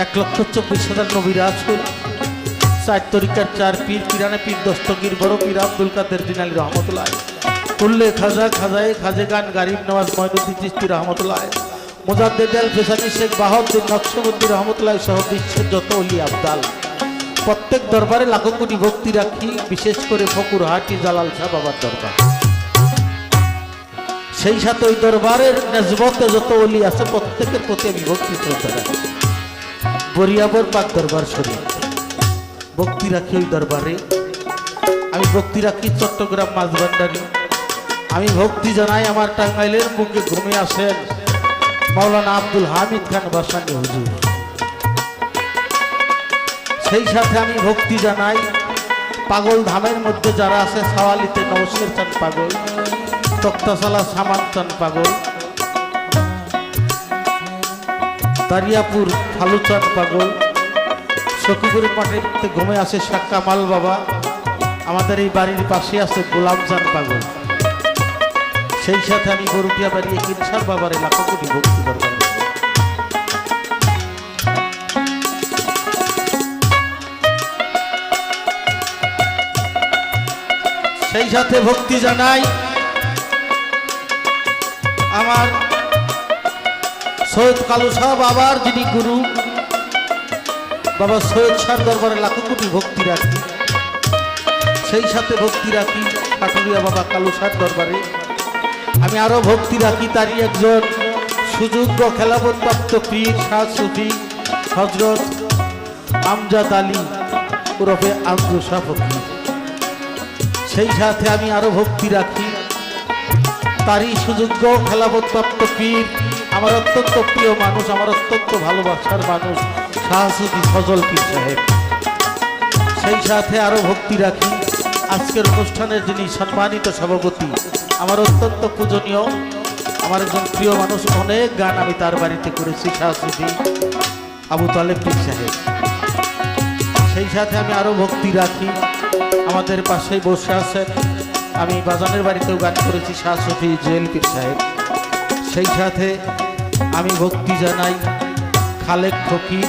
এক লক্ষ চব্বিশ হাজার নবী রাসুল। চার তরিকার চার পীর, পিরানে পীর, দস্তগীর, বড় পীর আব্দুল কাদের দিনালি রহমতুল্লাহ কুল্লে খাজা খাজাই খাজে গান, গারিব নওয়াজ, ময়নুদ্দিন চিস্তি রহমতুল্লাহ মোজাদ্দেদ আল ফেসানি শেখ বাহাউদ্দিন নকশবুদ্দিন রহমতুল্লাহ সহ বিশ্বের যত অলি আবদাল। প্রত্যেক দরবারে লাখো কোটি ভক্তি রাখি, বিশেষ করে ফকুর হাটি, জালাল শাহ বাবার দরবার। সেই সাথে ওই দরবারের নেজবতে যত অলি আছে, প্রত্যেকের প্রতি আমি ভক্তি শ্রদ্ধা রাখি। বরিয়াবর পাক দরবার শরীফ। ভক্তি রাখি ওই দরবারে। আমি ভক্তি রাখি চট্টগ্রাম মাঝবান্ডারি আমি ভক্তি জানাই আমার টাঙ্গাইলের বুকে ঘুমিয়ে আসেন মাওলানা আব্দুল হামিদ খান বাসানি হুজুর। সেই সাথে আমি ভক্তি জানাই পাগল ধামের মধ্যে যারা আছে সাওয়ালিতে নমস্কার চান পাগল, তক্তাশালা সামান চান পাগল। দারিয়াপুর ফালুচান পাগল। সখীপুর মাঠে ঘুমে আসে শাহ কামাল বাবা। আমাদের এই বাড়ির পাশে আছে গোলাম চান পাগল। সেই সাথে আমি গরুটিয়া বাড়িয়ে কিনসার বাবার এলাকা কোটি ভক্তি করবেন সেই সাথে ভক্তি জানাই আমার সৈয়দ কালু শাহ বাবার যিনি গুরু, বাবা সৈয়দ শাহ দরবারে লাখো কোটি ভক্তি রাখি। সেই সাথে ভক্তি রাখি পাটুরিয়া বাবা কালু শাহ দরবারে। আমি আরও ভক্তি রাখি তারই একজন সুযোগ্য খেলাবৎপ্রাপ্ত পীর শাহ সুফি হজরত আমজাদ আলী ওরফে আব্দুল শাহ ফকির। সেই সাথে আমি আরও ভক্তি রাখি তারই সুযোগ্য খেলাবৎপ্রাপ্ত পীর আমার অত্যন্ত প্রিয় মানুষ, আমার অত্যন্ত ভালোবাসার মানুষ, শাহসুদি ফজল পীর সাহেব। সেই সাথে আরও ভক্তি রাখি। আজকের অনুষ্ঠানের যিনি সম্মানিত সভাপতি, আমার অত্যন্ত পূজনীয়, আমার একজন প্রিয় মানুষ, অনেক গান আমি তার বাড়িতে করেছি, শাহসুদি আবু তালেব সাহেব। সেই সাথে আমি আরও ভক্তি রাখি। আমাদের পাশেই বসে আছেন, আমি বাজানের বাড়িতেও গান করেছি শাহ সফি জুয়েল সাহেব। সেই সাথে আমি ভক্তি জানাই খালেক ফকির,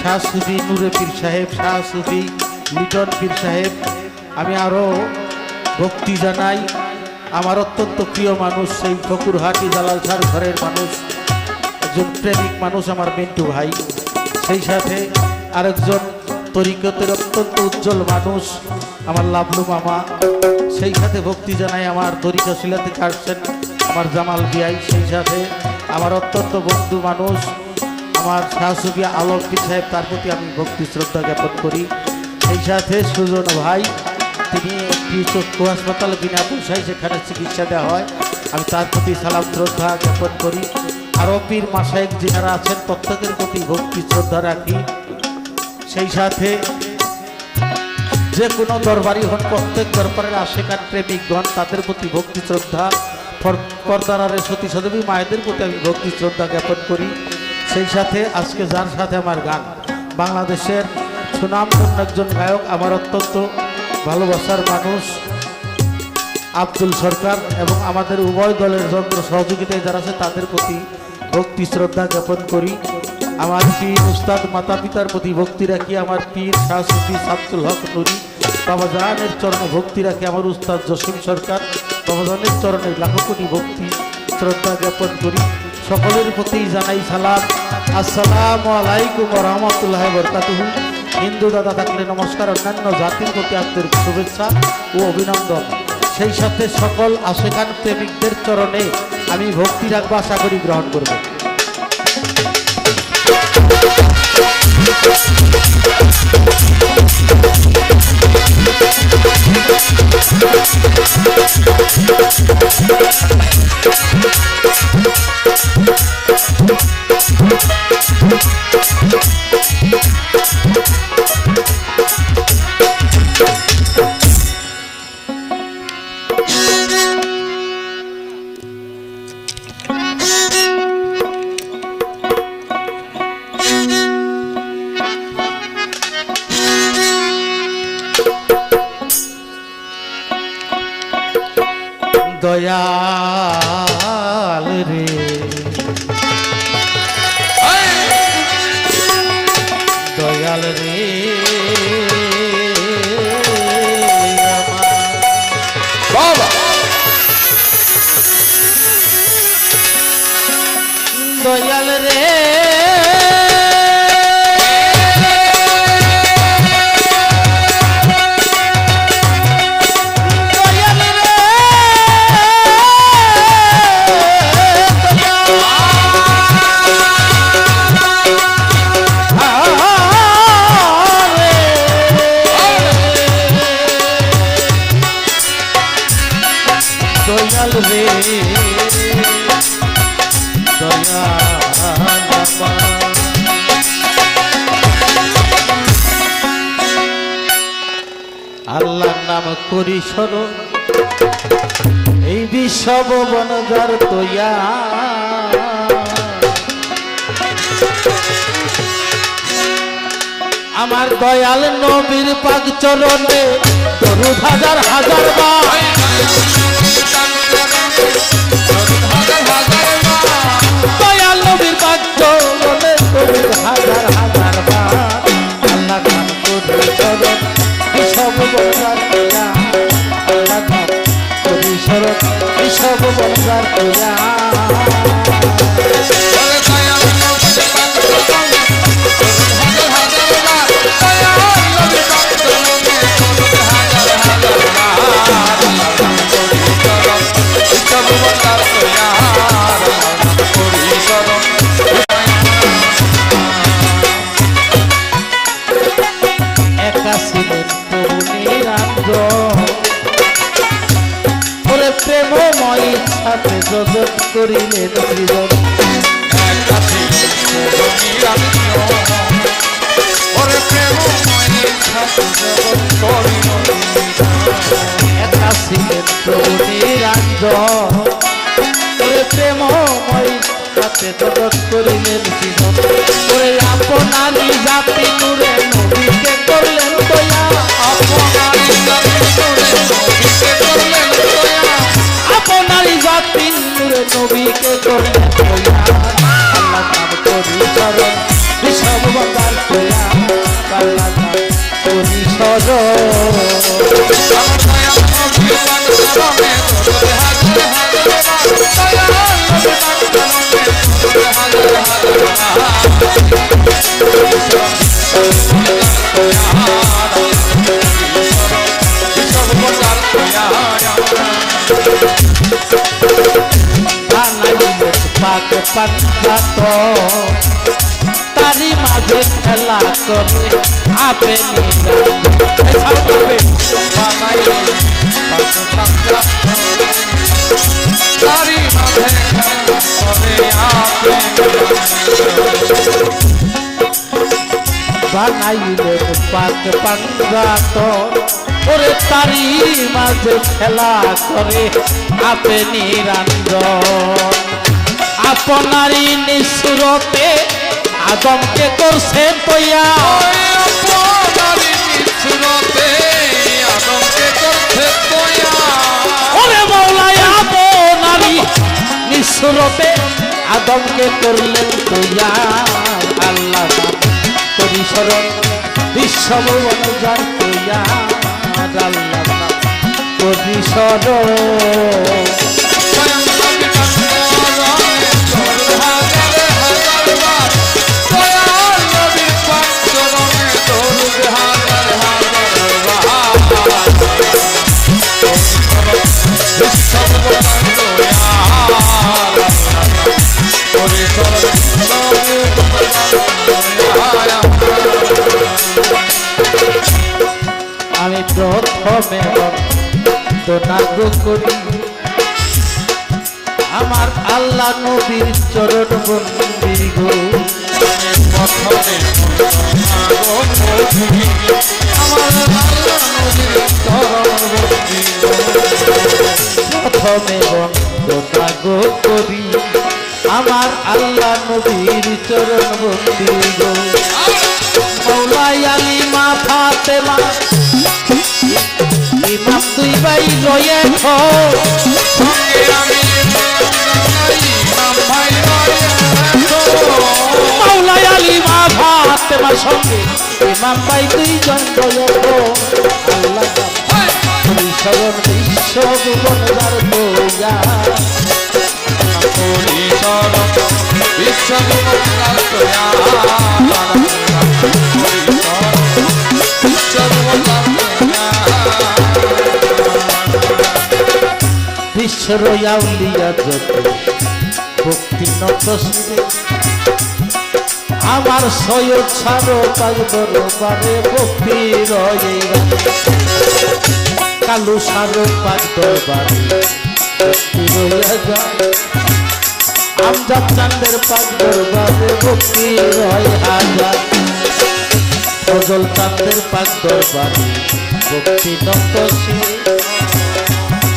শাহ সুফি নুরে পীর সাহেব, শাহ সুফি লিটন পীর সাহেব। আমি আরও ভক্তি জানাই আমার অত্যন্ত প্রিয় মানুষ, সেই ফকুরহাটি জালাল সার ঘরের মানুষ, একজন প্রেমিক মানুষ আমার মিন্টু ভাই। সেই সাথে আরেকজন তরিকতের অত্যন্ত উজ্জ্বল মানুষ আমার লাভলু মামা। সেই সাথে ভক্তি জানাই আমার তরিকশিলা থেকে আসছেন আমার জামাল বিয়াই। সেই সাথে আমার অত্যন্ত বন্ধু মানুষ, আমার শাহসুবি আলমগীর সাহেব, তার প্রতি আমি ভক্তি, শ্রদ্ধা জ্ঞাপন করি। সেই সাথে সুজন ভাই, তিনি একটি চক্ষু হাসপাতালে বিনা পয়সায় সেখানে চিকিৎসা দেওয়া হয়। আমি তার প্রতি সালাম, শ্রদ্ধা জ্ঞাপন করি। আরও পীর মাসায়ক যারা আছেন, প্রত্যেকের প্রতি ভক্তি, শ্রদ্ধা রাখি। সেই সাথে যে কোনো দরবারি হন, প্রত্যেক দরবারের আশেখান প্রেমিকগণ, তাদের প্রতি ভক্তি, শ্রদ্ধা পর্দারারে সতী সদেবী মায়েদের প্রতি আমি ভক্তি শ্রদ্ধা জ্ঞাপন করি। সেই সাথে আজকে যার সাথে আমার গান, বাংলাদেশের সুনামধন্য একজন গায়ক, আমার অত্যন্ত ভালোবাসার মানুষ আব্দুল সরকার এবং আমাদের উভয় দলের যন্ত্র সহযোগিতায় যারা আছে, তাদের প্রতি ভক্তি শ্রদ্ধা জ্ঞাপন করি। আমার পীর উস্তাদ, মাতা পিতার প্রতি ভক্তি রাখি, আমার পীর শাহ সুফি সাবতুল হক নুরি বাবা জাহানের চরণে ভক্তি রাখি, আমার উস্তাদ জসিম সরকার। বাবা চরণে লাখো কোটি ভক্তি শ্রদ্ধা জ্ঞাপন করি। সকলের প্রতি জানাই সালাম। আসসালামু আলাইকুম রহমতুল্লাহ বরকাতুহু। হিন্দু দাদা থাকলে নমস্কার, অন্যান্য জাতির প্রতি আন্তরিক শুভেচ্ছা ও অভিনন্দন। সেই সাথে সকল আশেখান প্রেমিকদের চরণে আমি ভক্তি রাখব, আশা করি গ্রহণ করব। দয়াল রে। দয়াল রে। দয়াল করি স্মরণ এই বিষব বনজার তৈয়া। আমার দয়াল নবীর পাক চরণে দরুদ হাজার হাজার বার দয়াল নবীর পাক চরণে দরুদ হাজার হাজার আল্লাহ করি নাম করি স্মরণ বিষব বনজার করিলেন সৃজন একা ছিলেন আন্দোলন ওরে প্রেমময় সাথে জগৎ করিলেন সৃজন নবীকে করলেন দয়া আল্লাহ নাম করি? চরণ বিষব বন্দার দয়া আল্লাহ নাম করি চরণ বানাইলে পাক পাঞ্জাত তারি মাঝে খেলা করে আপে বানাইলে পাক পাঞ্জাত ওরে তারি মাঝে খেলা করে আপে নিরঞ্জন আপনারই নিঃসুরতে আদমকে করছে তৈয়া। ওরে মৌলাই আপনারই নিঃসুরতে আদমকে করলেন তৈয়া। আল্লাহ স্মরণ বিশ্বভুবন যার তৈয়া। আল্লাহ নাম প্রথমে করি। আমার আল্লাহ নবীর চরণ মন্দির গো। প্রথমে নাগো করি। আমার আল্লাহ নবীর চরণ গো। মৌলাই আলী মা ফাতেমা ইমাম দুই ভাই রয়েছ মাওলাই আলী মা ফাতেমার সঙ্গে ইমাম ভাই দুইজন রয়েছ আল্লাহ শরণ বিশ্ব ভুবন যার দোয়া বিশ্ব রয়াউলিয়া যত ভক্তি নতসিরে আমার সৈয়দ ছাড়ো পাগ দরবারে ভক্তি রয়ে কালু সারো পাগ দরবারে ভক্তি রয়ে যায়। আমজাদ চান্দের পাগ দরবারে ভক্তি রয় হাজার। বাদল চাঁদের পাক দরবারে ভক্তি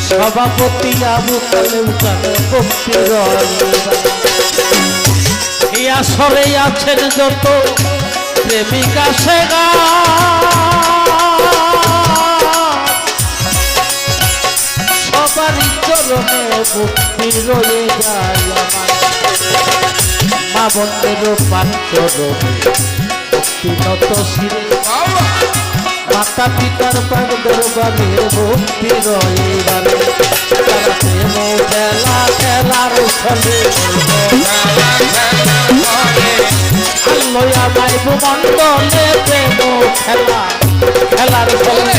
সভাপতি আবু কালেম চাঁদ ভক্তি এই আসরে আছেন যত প্রেমিকা সেগা সবারই চরণে ভক্তি রয়ে যায় মা বন্ধের পাঞ্চরণে ভক্তি নত শিরে। মাতা পিতার পাগ দরবারে ভক্তি রইবারে তারা প্রেম খেলা খেলার ছলে আল্লোয় আমায় ভূমণ্ডলে প্রেম খেলা খেলার ছলে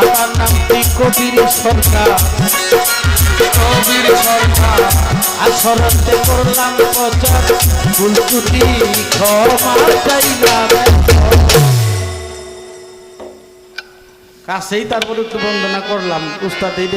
আমার নামটি কবির সরকার? আসরতে করলাম প্রচার ত্রুটি ক্ষমা চাইলাম। কাছেই তারপর একটু বন্দনা করলাম। উস্তাদ এই